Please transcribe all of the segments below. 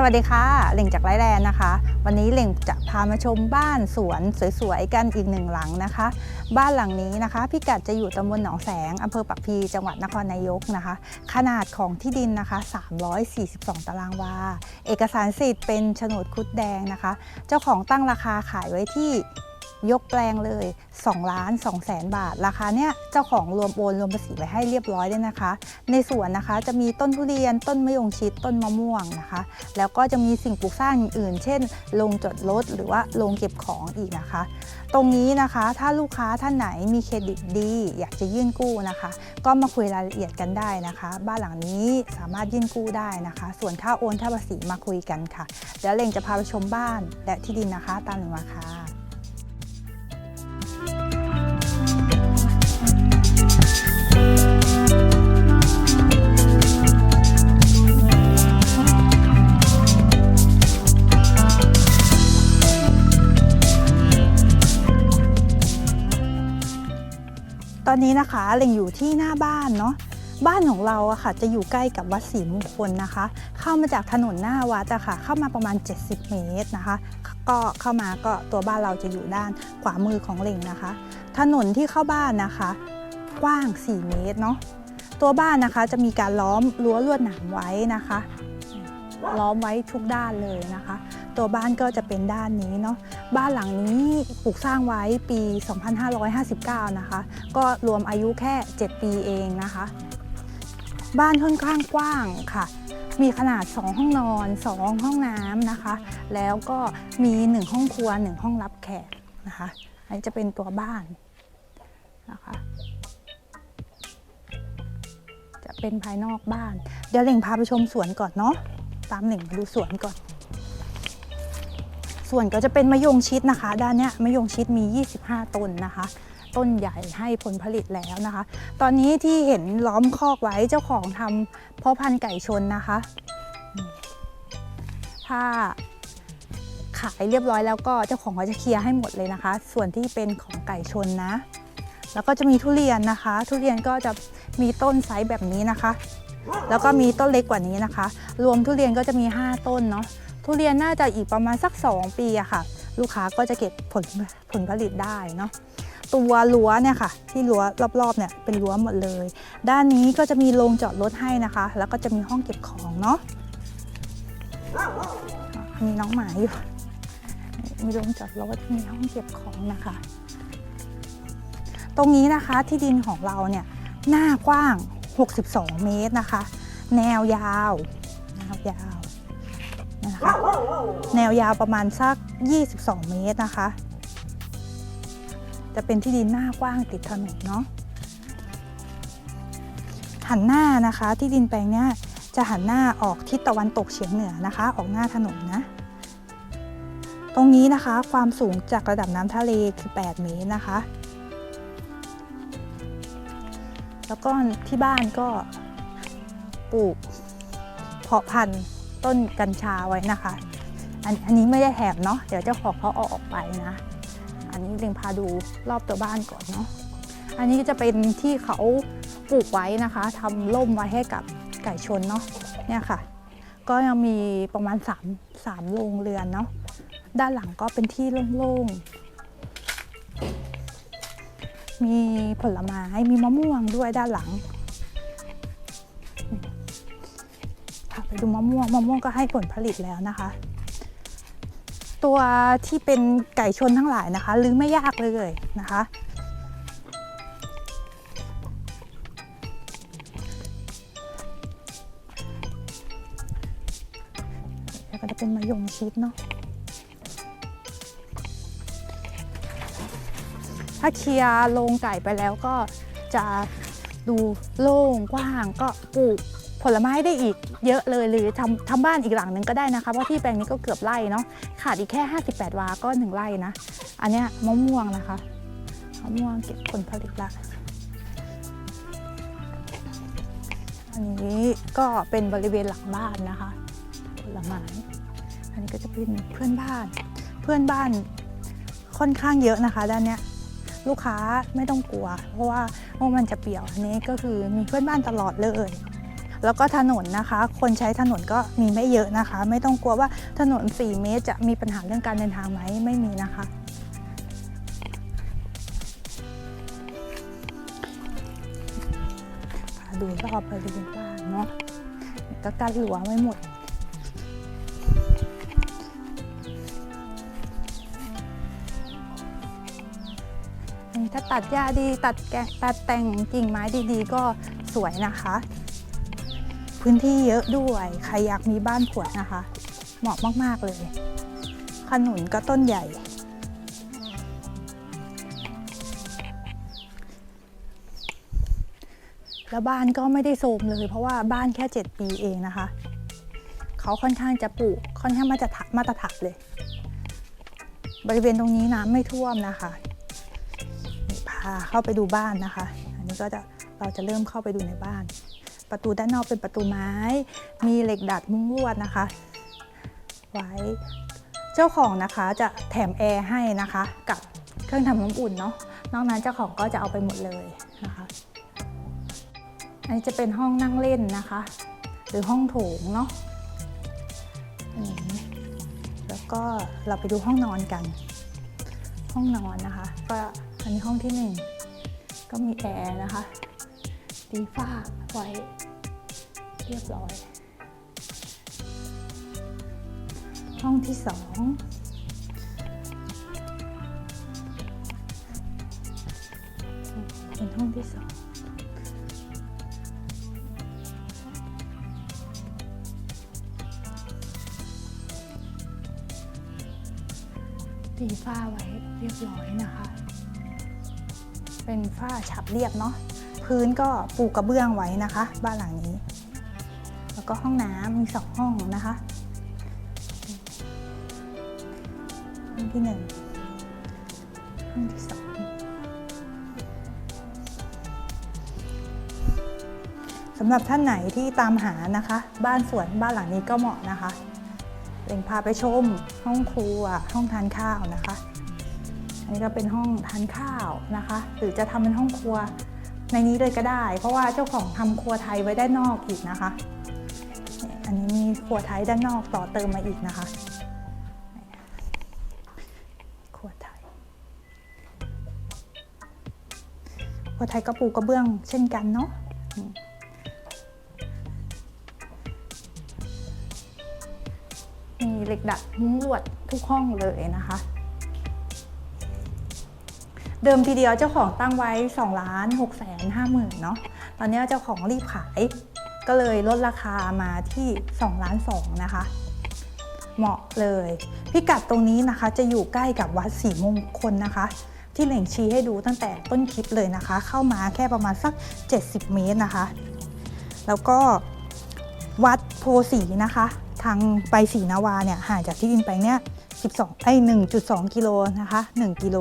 สวัสดีค่ะเหล่งจากไร่แลนนะคะ วันนี้เหล่งจะพามาชมบ้านสวนสวยๆกันอีกหนึ่งหลังนะคะ บ้านหลังนี้นะคะ พิกัดจะอยู่ตำบลหนองแสงอำเภอปักพีจังหวัดนครนายกนะคะ ขนาดของที่ดินนะคะ 342 ตารางวา เอกสารสิทธิ์เป็นโฉนดคุดแดงนะคะ เจ้าของตั้งราคาขายไว้ที่ ยกแปลงเลย2ล้าน2แสนบาท ราคาเนี้ยเจ้าของรวมโอนรวมภาษีไว้ให้เรียบร้อยด้วยนะคะ ในสวนนะคะจะมีต้นทุเรียนต้นมะยงชิดต้นมะม่วงนะคะ แล้วก็จะมีสิ่งปลูกสร้างอื่นๆเช่นโรงจอดรถหรือว่าโรงเก็บของอีกนะคะ ตรงนี้นะคะถ้าลูกค้าท่านไหนมีเครดิตดี อยากจะยื่นกู้นะคะ ก็มาคุยรายละเอียดกันได้นะคะ บ้านหลังนี้สามารถยื่นกู้ได้นะคะ ส่วนค่าโอนค่าภาษีมาคุยกันค่ะ เดี๋ยวเลงจะพาไปชมบ้านและที่ดินนะคะ ตามหนึ่งมาค่ะ ตอนนี้นะคะเล็งอยู่ที่หน้าบ้านเนาะบ้านของเราอะค่ะจะอยู่ใกล้กับวัดศรีมงคลนะคะ เข้ามาจากถนนหน้าวัดอะค่ะ เข้ามาประมาณ 70 เมตรนะคะ ก็เข้ามาก็ตัวบ้านเราจะอยู่ด้านขวามือของเล็งนะคะ ถนนที่เข้าบ้านนะคะ กว้าง 4 เมตรเนาะตัวบ้านนะคะจะมีการล้อมรั้วลวดหนามไว้นะคะ ล้อมไว้ทุกด้านเลยนะคะ ตัวบ้านก็จะเป็นด้านนี้เนาะบ้านหลังนี้ปลูกสร้างไว้ปี 2559 นะคะ ก็รวมอายุแค่ 7 ปีเองนะคะ บ้านค่อนข้างกว้างค่ะ มีขนาด 2 ห้องนอน 2 ห้องน้ำนะคะ แล้วก็มี 1 ห้องครัว 1 ห้องรับแขกนะคะอันนี้จะเป็นตัวบ้านนะคะจะเป็นภายนอกบ้าน เดี๋ยวเหล่งพาไปชมสวนก่อนเนาะตามเหล่งดูสวนก่อน ส่วนก็จะเป็นมะยงชิดนะคะ ด้านเนี้ยมะยงชิดมี 25 ต้นนะคะ ต้นใหญ่ให้ผลผลิตแล้วนะคะ ตอนนี้ที่เห็นล้อมคอกไว้เจ้าของทำพาะพันธุ์ไก่ชนนะคะถ้าขายเรียบร้อยแล้วก็เจ้าของก็จะเคลียร์ให้หมดเลยนะคะ ส่วนที่เป็นของไก่ชนนะ แล้วก็จะมีทุเรียนนะคะ ทุเรียนก็จะมีต้นไซส์แบบนี้นะคะ แล้วก็มีต้นเล็กกว่านี้นะคะ รวมทุเรียนก็จะมี 5 ต้นเนาะ ทุเรียนน่าจะอีกประมาณสัก 2 ปีอะค่ะ ลูกค้าก็จะเก็บผลผลผลิตได้เนาะตัวรั้วเนี่ยค่ะ ที่รั้วรอบๆเนี่ยเป็นรั้วหมดเลย ด้านนี้ก็จะมีโรงจอดรถให้นะคะ แล้วก็จะมีห้องเก็บของเนาะมีน้องหมาอยู่ มีโรงจอดรถมีห้องเก็บของนะคะ ตรงนี้นะคะที่ดินของเราเนี่ยหน้ากว้าง 62 เมตรนะคะ แนวยาวแนวยาว นะคะ แนวยาวประมาณสัก 22 เมตรนะคะ จะเป็นที่ดินหน้ากว้างติดถนนเนาะหันหน้านะคะที่ดินแปลงเนี้ยจะหันหน้าออกทิศตะวันตกเฉียงเหนือนะคะ ออกหน้าถนนนะ ตรงนี้นะคะความสูงจากระดับน้ำทะเลคือ 8 เมตรนะคะ แล้วก็ที่บ้านก็ปลูกเพาะพันธุ์ ต้นกัญชาไว้นะคะอันอันนี้ไม่ได้แถบเนาะเดี๋ยวเจ้าของเขาเอาออกไปนะ อันนี้เรียงพาดูรอบตัวบ้านก่อนเนาะอันนี้จะเป็นที่เขาปลูกไว้นะคะทำร่มไว้ให้กับไก่ชนเนาะเนี่ยค่ะ ก็ยังมีประมาณ3 3โรงเรือนเนาะด้านหลังก็เป็นที่โล่งๆมีผลไม้มีมะม่วงด้วยด้านหลัง ไปดูมะม่วงมะม่วงก็ให้ผลผลิตแล้วนะคะ ตัวที่เป็นไก่ชนทั้งหลายนะคะลื้อไม่ยากเลยนะคะ แล้วก็จะเป็นมะยงชิดเนาะถ้าเคลียร์โรงไก่ไปแล้วก็จะดูโล่งกว้างก็ปลูก ผลไม้ได้อีกเยอะเลยหรือทำทำบ้านอีกหลังหนึ่งก็ได้นะคะ เพราะที่แปลงนี้ก็เกือบไร่เนาะขาดอีกแค่ 58 วาก็1ไร่นะ อันเนี้ยมะม่วงนะคะมะม่วงเก็บผลผลิตละอันนี้ก็เป็นบริเวณหลังบ้านนะคะผลไม้อันนี้ก็จะเป็นเพื่อนบ้าน เพื่อนบ้านค่อนข้างเยอะนะคะ ด้านเนี้ยลูกค้าไม่ต้องกลัว เพราะว่าว่ามันจะเปี่ยวอันนี้ก็คือมีเพื่อนบ้านตลอดเลย แล้วก็ถนนนะคะ คนใช้ถนนก็มีไม่เยอะนะคะ ไม่ต้องกลัวว่าถนน 4 เมตร จะมีปัญหาเรื่องการเดินทางไหมไม่มีนะคะพาดูรอบบริเวณบ้านเนาะก็กั้นรั้วไว้หมดถ้าตัดหญ้าดีตัดแกตัดแต่งกิ่งไม้ดีๆ ก็สวยนะคะ พื้นที่เยอะด้วยใครอยากมีบ้านผวดนะคะ เหมาะมาก ๆ เลย ขนุนก็ต้นใหญ่ แล้วบ้านก็ไม่ได้โทรมเลย เพราะว่าบ้านแค่ 7 ปีเองนะคะ เขาค่อนข้างจะปลูกค่อนข้างมาตรฐานมาตรฐานเลย บริเวณตรงนี้น้ำไม่ท่วมนะคะพาเข้าไปดูบ้านนะคะ อันนี้ก็จะเราจะเริ่มเข้าไปดูในบ้าน ประตูด้านนอกเป็นประตูไม้ มีเหล็กดัดมุ้งลวดนะคะ ไว้ เจ้าของนะคะจะแถมแอร์ให้นะคะ กับเครื่องทำน้ำอุ่นเนาะ นอกนั้นเจ้าของก็จะเอาไปหมดเลยนะคะ อันนี้จะเป็นห้องนั่งเล่นนะคะ หรือห้องโถงเนาะอืมแล้วก็เราไปดูห้องนอนกัน ห้องนอนนะคะ ก็อันนี้ห้องที่หนึ่งก็มีแอร์นะคะ ตีฝ้าไว้เรียบร้อย ห้องที่สองเป็นห้องที่สองตีฝ้าไว้เรียบร้อยนะคะ เป็นฝ้าฉับเรียบเนาะ พื้นก็ปูกระเบื้องไว้นะคะ บ้านหลังนี้ แล้วก็ห้องน้ำมีสองห้องนะคะห้องที่หนึ่งห้องที่สองสำหรับท่านไหนที่ตามหานะคะ บ้านสวนบ้านหลังนี้ก็เหมาะนะคะเองพาไปชมห้องครัวห้องทานข้าวนะคะ อันนี้ก็เป็นห้องทานข้าวนะคะ หรือจะทำเป็นห้องครัว ในนี้เลยก็ได้ เพราะว่าเจ้าของทำครัวไทยไว้ด้านนอกอีกนะคะ อันนี้มีครัวไทยด้านนอกต่อเติมมาอีกนะคะครัวไทยครัวไทยก็ปูกระเบื้องเช่นกันเนาะมมีเหล็กดัดมุ้งลวดทุกห้องเลยนะคะ เดิมทีเดียวเจ้าของตั้งไว้2ล้าน6แสน5หมื่นเนาะตอนนี้เจ้าของรีบขายก็เลยลดราคามาที่2ล้าน2นะคะ เหมาะเลย พิกัดตรงนี้นะคะจะอยู่ใกล้กับวัดศรีมงคลนะคะ ที่เหล่งชี้ให้ดูตั้งแต่ต้นคลิปเลยนะคะ เข้ามาแค่ประมาณสัก 70 เมตรนะคะ แล้วก็วัดโพสีนะคะ ทางไปศรีนาวาเนี่ยห่างจากที่ดินแปเนี้ย12ไอ้1.2 กิโลนะคะ 1 กิโล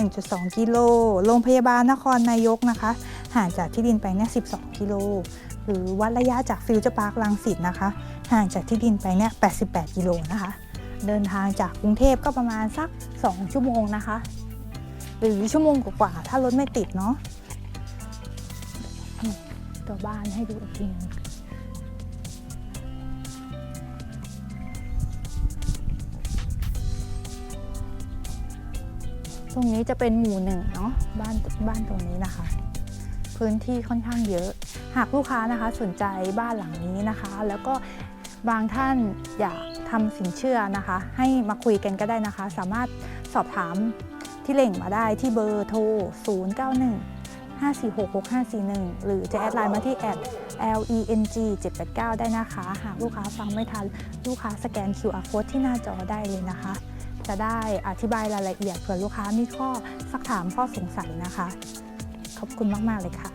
1.2 กิโล โรงพยาบาลนครนายกนะคะ ห่างจากที่ดินไปเนี่ย 12 กิโล หรือวัดระยะจากฟิวเจอร์พาร์คลังสิตนะคะ ห่างจากที่ดินไปเนี่ย 88 กิโลนะคะ เดินทางจากกรุงเทพก็ประมาณสัก 2 ชั่วโมงนะคะ หรือชั่วโมงกว่าๆ ถ้ารถไม่ติดเนาะ ตัวบ้านให้ดูอีกทีนึง ตรงนี้จะเป็นหมู่หนึ่งเนาะบ้านบ้านตรงนี้นะคะ พื้นที่ค่อนข้างเยอะ หากลูกค้านะคะสนใจบ้านหลังนี้นะคะ แล้วก็บางท่านอยากทำสินเชื่อนะคะ ให้มาคุยกันก็ได้นะคะ สามารถสอบถามที่เล่งมาได้ที่เบอร์โทร 091 5466541 หรือจะแอดไลน์มาที่แอด leng 789ได้นะคะ หากลูกค้าฟังไม่ทัน ลูกค้าสแกน QR code ที่หน้าจอได้เลยนะคะ จะได้อธิบายรายละเอียดเผื่อลูกค้ามีข้อสักถามข้อสงสัยนะคะ ขอบคุณมาก ๆ เลยค่ะ